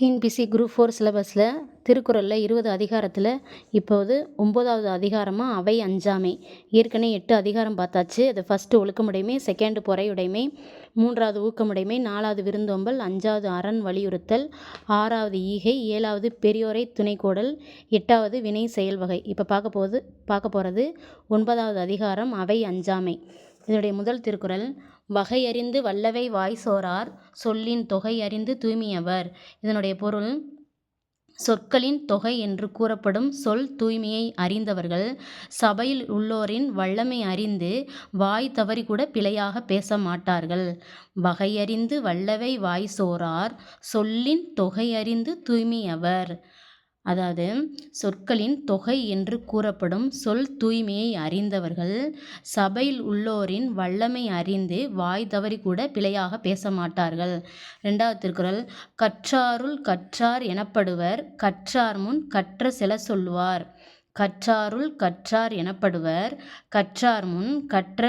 TNPSC group four சிலபஸில் திருக்குறளில் இருபது அதிகாரத்தில் இப்போது ஒம்போதாவது அதிகாரமாக அவை அஞ்சாமை. ஏற்கனவே எட்டு அதிகாரம் பார்த்தாச்சு. அது ஃபஸ்ட்டு ஒழுக்கமுடைமை செகண்டு பொறையுடைமை மூன்றாவது ஊக்கமுடைமை நாலாவது விருந்தோம்பல் அஞ்சாவது அரண் வலியுறுத்தல் ஆறாவது ஈகை ஏழாவது பெரியோரை துணைக்கோடல் எட்டாவது வினை செயல் வகை. இப்போ பார்க்க போகுது பார்க்க போகிறது ஒன்பதாவது அதிகாரம் அவை அஞ்சாமை. இதனுடைய முதல் திருக்குறள் வகையறிந்து வல்லவை வாய் சோரார் சொல்லின் தொகை அறிந்து தூய்மையவர். இதனுடைய பொருள் சொற்களின் தொகை என்று கூறப்படும் சொல் தூய்மையை அறிந்தவர்கள் சபையில் உள்ளோரின் வல்லமை அறிந்து வாய் தவறி கூட பிழையாக பேச மாட்டார்கள். வகையறிந்து வல்லவை வாய் சோரார் சொல்லின் தொகை அறிந்து தூய்மையவர். அதாவது சொற்களின் தொகை என்று கூறப்படும் சொல் தூய்மையை அறிந்தவர்கள் சபையில் உள்ளோரின் வல்லமை அறிந்து வாய் தவறி கூட பிழையாக பேச மாட்டார்கள். ரெண்டாவது திருக்குறள் கற்றாருள் கற்றார் எனப்படுவர் கற்றார் முன் கற்ற சில சொல்லுவார் கற்றாருள் கற்றார் எனப்படுவர். கற்றார் முன் கற்ற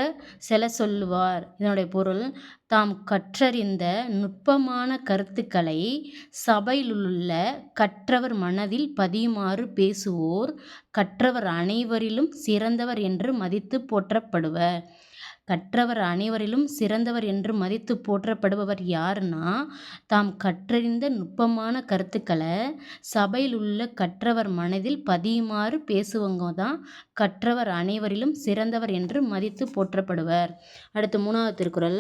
செல சொல்லுவார். இதனுடைய பொருள் தாம் கற்றறிந்த நுட்பமான கருத்துக்களை சபையிலுள்ள கற்றவர் மனதில் பதியுமாறு பேசுவோர் கற்றவர் அனைவரிலும் சிறந்தவர் என்று மதித்து போற்றப்படுவர். கற்றவர் அனைவரிலும் சிறந்தவர் என்று மதித்து போற்றப்படுபவர் யாருன்னா தாம் கற்றறிந்த நுட்பமான கருத்துக்களை சபையில் உள்ள கற்றவர் மனதில் பதியுமாறு பேசுவங்க தான் கற்றவர் அனைவரிலும் சிறந்தவர் என்று மதித்து போற்றப்படுவர். அடுத்து மூணாவது திருக்குறள்.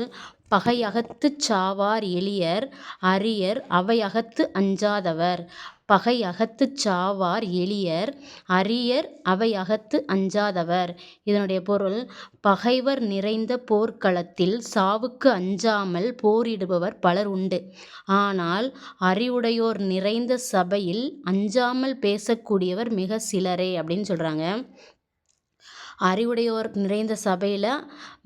பகையகத்து சாவார் எளியர் அரியர் அவையகத்து அஞ்சாதவர். பகை அகத்துச் சாவார் எளியர் அரியர் அவை அகத்து அஞ்சாதவர். இதனுடைய பொருள் பகைவர் நிறைந்த போர்க்களத்தில் சாவுக்கு அஞ்சாமல் போரிடுபவர் பலர் உண்டு. ஆனால் அறிவுடையோர் நிறைந்த சபையில் அஞ்சாமல் பேசக்கூடியவர் மிக சிலரே அப்படின்னு சொல்கிறாங்க அறிவுடையோர் நிறைந்த சபையில்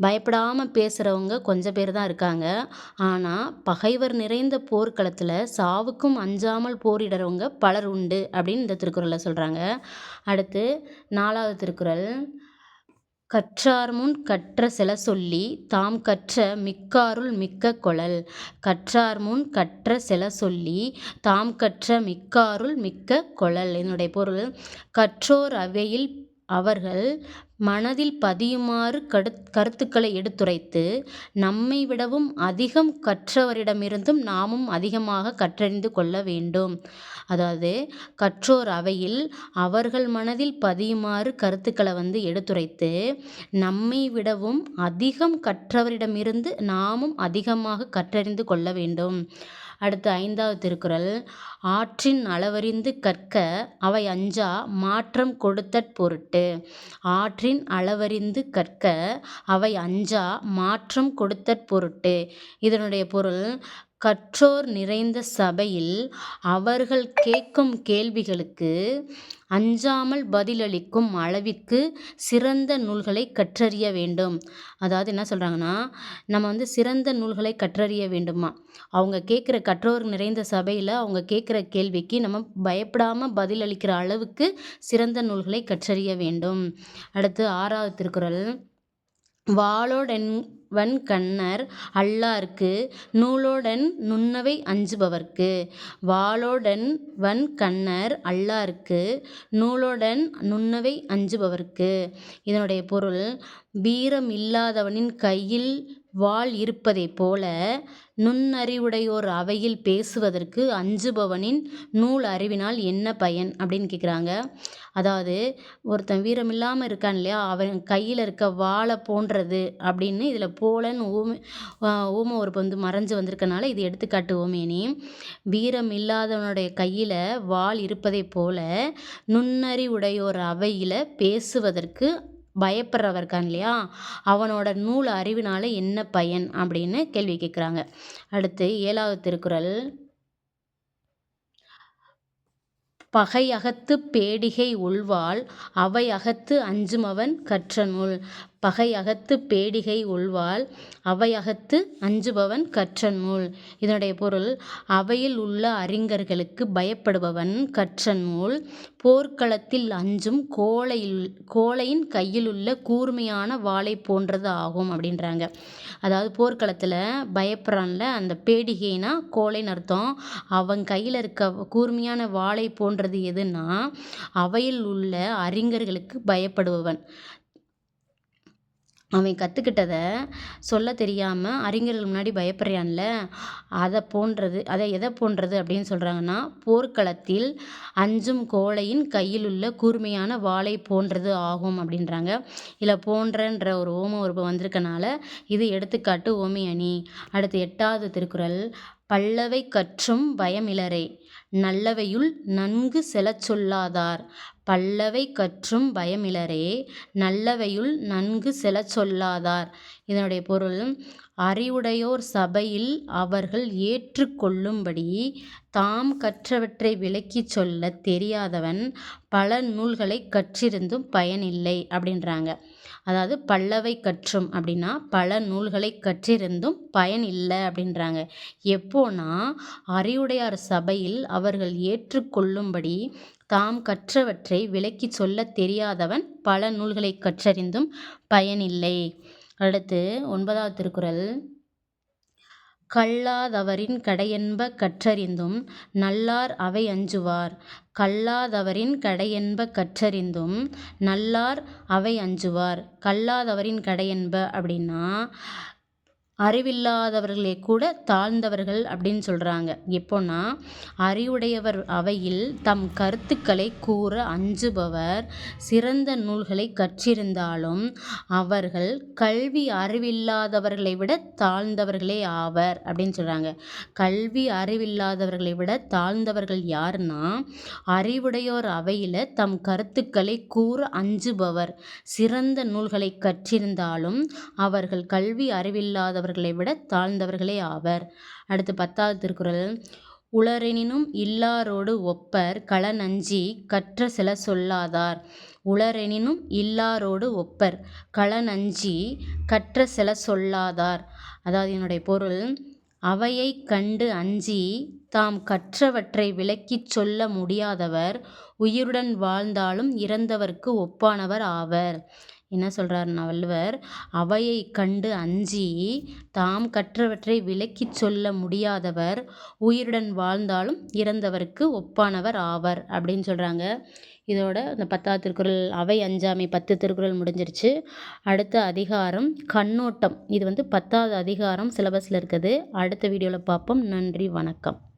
பயப்படாமல் பேசுகிறவங்க கொஞ்சம் பேர் தான் இருக்காங்க. ஆனால் பகைவர் நிறைந்த போர்க்களத்தில் சாவுக்கும் அஞ்சாமல் போரிடுறவங்க பலர் உண்டு அப்படின்னு இந்த திருக்குறளில் சொல்கிறாங்க அடுத்து நாலாவது திருக்குறள். கற்றார் முன் கற்ற சில சொல்லி தாம் கற்ற மிக்காருள் மிக்க கொளல் கற்றார் முன் கற்ற சில சொல்லி தாம் கற்ற மிக்காருள் மிக்க கொளல் என்னுடைய பொருள் கற்றோர் அவையில் அவர்கள் மனதில் பதியுமாறு கடுத் கருத்துக்களை எடுத்துரைத்து நம்மை விடவும் அதிகம் கற்றவரிடமிருந்தும் நாமும் அதிகமாக கற்றறிந்து கொள்ள வேண்டும். அதாவது கற்றோர் அவையில் அவர்கள் மனதில் பதியுமாறு கருத்துக்களை வந்து எடுத்துரைத்து நம்மை விடவும் அதிகம் கற்றவரிடமிருந்து நாமும் அதிகமாக கற்றறிந்து கொள்ள வேண்டும். அடுத்து ஐந்தாவது திருக்குறள். ஆற்றின் அளவறிந்து கற்க அவை அஞ்சா மாற்றம் கொடுத்தற் பொருட்டு. ஆற்றின் அளவறிந்து கற்க அவை அஞ்சா மாற்றம் கொடுத்தற் பொருட்டு. இதனுடைய பொருள் கற்றோர் நிறைந்த சபையில் அவர்கள் கேட்கும் கேள்விகளுக்கு அஞ்சாமல் பதிலளிக்கும் அளவிற்கு சிறந்த நூல்களை கற்றறிய வேண்டும். அதாவது என்ன சொல்கிறாங்கன்னா நம்ம வந்து சிறந்த நூல்களை கற்றறிய வேண்டுமா? அவங்க கேட்குற கற்றோர் நிறைந்த சபையில் அவங்க கேட்குற கேள்விக்கு நம்ம பயப்படாமல் பதிலளிக்கிற அளவுக்கு சிறந்த நூல்களை கற்றறிய வேண்டும். அடுத்து ஆறாவது திருக்குறள். வாளோடென் வன்கண்ணர் அல்லார்க்கு நூலோடன் நுண்ணவை அஞ்சுபவர்க்கு வாளோடன் வன்கண்ணர் அல்லார்க்கு நூலோடன் நுண்ணவை அஞ்சுபவர்க்கு. இதனுடைய பொருள் வீரம் இல்லாதவனின் கையில் வாள் இருப்பதைப் போல நுண்ணறிவுடையோர் அவையில் பேசுவதற்கு அஞ்சுபவனின் நூல் அறிவினால் என்ன பயன் அப்படின்னு கேட்குறாங்க அதாவது ஒருத்தன் வீரம் இல்லாமல் இருக்கான் இல்லையா? அவன் கையில் இருக்க வாளை போன்றது அப்படின்னு இதில் போலன்னு ஊமை ஊம ஒரு வந்து மறைஞ்சு வந்திருக்கனால இது எடுத்துக்காட்டு ஓமேனி. வீரம் இல்லாதவனுடைய கையில் வாள் இருப்பதைப் போல நுண்ணறிவுடையோர் அவையில் பேசுவதற்கு பயப்படுறவர்கான் இருக்கான் இல்லையா? அவனோட நூல் அறிவினால் என்ன பயன் அப்படின்னு கேள்வி கேட்குறாங்க. அடுத்து ஏழாவது திருக்குறள். பகை அகத்து பேடிகை உள்வாள் அவை அகத்து அஞ்சுமவன் கற்ற நூல் பகை அகத்து பேடிகை உள்வாள் அவை அகத்து அஞ்சுபவன் கற்ற நூல் இதனுடைய பொருள் அவையில் உள்ள அறிஞர்களுக்கு பயப்படுபவன் கற்ற நூல் போர்க்களத்தில் அஞ்சும் கோழையில் கோழையின் கையிலுள்ள கூர்மையான வாளை போன்றது ஆகும் அப்படின்றாங்க. அதாவது போர்க்களத்தில் பயப்படுறான்ல அந்த பேடிகைனா கோழைன்னு அர்த்தம். அவன் கையில் இருக்க கூர்மையான வாளை போன்றது எதுன்னா அவையில் உள்ள அறிஞர்களுக்கு பயப்படுபவன். அவன் கற்றுக்கிட்டத சொல்ல தெரியாமல் அறிஞர்கள் முன்னாடி பயப்படுறான்ல? அதை போன்றது அதை எதை போன்றது அப்படின்னு சொல்கிறாங்கன்னா போர்க்களத்தில் அஞ்சும் கோழையின் கையில் உள்ள கூர்மையான வாளை போன்றது ஆகும் அப்படின்றாங்க. இதில் போன்றன்ற ஒரு ஓம உறுப்பு வந்திருக்கனால இது எடுத்துக்காட்டு ஓமி அணி. அடுத்து எட்டாவது திருக்குறள் பல்லவை கற்றும் பயமிலரே நல்லவையுள் நன்கு செலச் சொல்லாதார் பல்லவை கற்றும் பயமிலரே நல்லவையுள் நன்கு செலச் சொல்லாதார் இதனுடைய பொருள் அறிவுடையோர் சபையில் அவர்கள் ஏற்றுக்கொள்ளும்படி தாம் கற்றவற்றை விளக்கிச் சொல்லத் தெரியாதவன் பல நூல்களை கற்றிருந்தும் பயனில்லை அப்படின்றாங்க. அதாவது பல்லவை கற்றும் அப்படின்னா பல நூல்களை கற்றிருந்தும் பயன் இல்லை அப்படின்றாங்க. எப்போனா அறிவுடையார் சபையில் அவர்கள் ஏற்றுக்கொள்ளும்படி தாம் கற்றவற்றை விளக்கிச் சொல்லத் தெரியாதவன் பல நூல்களை கற்றறிந்தும் பயனில்லை. அடுத்து ஒன்பதாவது திருக்குறள். கல்லாதவரின் கடையென்ப கற்றறிந்தும் நல்லார் அவை அஞ்சுவார். கல்லாதவரின் கடையென்ப கற்றறிந்தும் நல்லார் அவை அஞ்சுவார். கல்லாதவரின் கடையென்ப அப்படின்னா அறிவில்லாதவர்களே கூட தாழ்ந்தவர்கள் அப்படின்னு சொல்கிறாங்க எப்போன்னா அறிவுடையவர் அவையில் தம் கருத்துக்களை கூற அஞ்சுபவர் சிறந்த நூல்களை கற்றிருந்தாலும் அவர்கள் கல்வி அறிவில்லாதவர்களை விட தாழ்ந்தவர்களே ஆவர் அப்படின்னு சொல்கிறாங்க கல்வி அறிவில்லாதவர்களை விட தாழ்ந்தவர்கள் யாருன்னா அறிவுடையோர் அவையில் தம் கருத்துக்களை கூற அஞ்சுபவர் சிறந்த நூல்களை கற்றிருந்தாலும் அவர்கள் கல்வி அறிவில்லாதவர்கள் அவர்களை விட தாழ்ந்தவர்களே ஆவர். அடுத்து பத்தாவது திருக்குறள். உளரெனினும் இல்லாரோடு ஒப்பர் களநஞ்சி கற்ற சில சொல்லாதார். உளரெனினும் இல்லாரோடு ஒப்பர் களநஞ்சி கற்ற சில சொல்லாதார். அதாவது என்னுடைய பொருள் அவையை கண்டு அஞ்சி தாம் கற்றவற்றை விளக்கிச் சொல்ல முடியாதவர் உயிருடன் வாழ்ந்தாலும் இறந்தவர்க்கு ஒப்பானவர் ஆவர். என்ன சொல்கிறாருன்னா வள்ளுவர் அவையை கண்டு அஞ்சி தாம் கற்றவற்றை விளக்கிச் சொல்ல முடியாதவர் உயிருடன் வாழ்ந்தாலும் இறந்தவருக்கு ஒப்பானவர் ஆவர் அப்படின்னு சொல்கிறாங்க இதோட இந்த பத்தாவது திருக்குறள் அவை அஞ்சாமை பத்து திருக்குறள் முடிஞ்சிருச்சு. அடுத்த அதிகாரம் கண்ணோட்டம் இது வந்து பத்தாவது அதிகாரம் சிலபஸில் இருக்குது. அடுத்த வீடியோவில் பார்ப்போம். நன்றி வணக்கம்.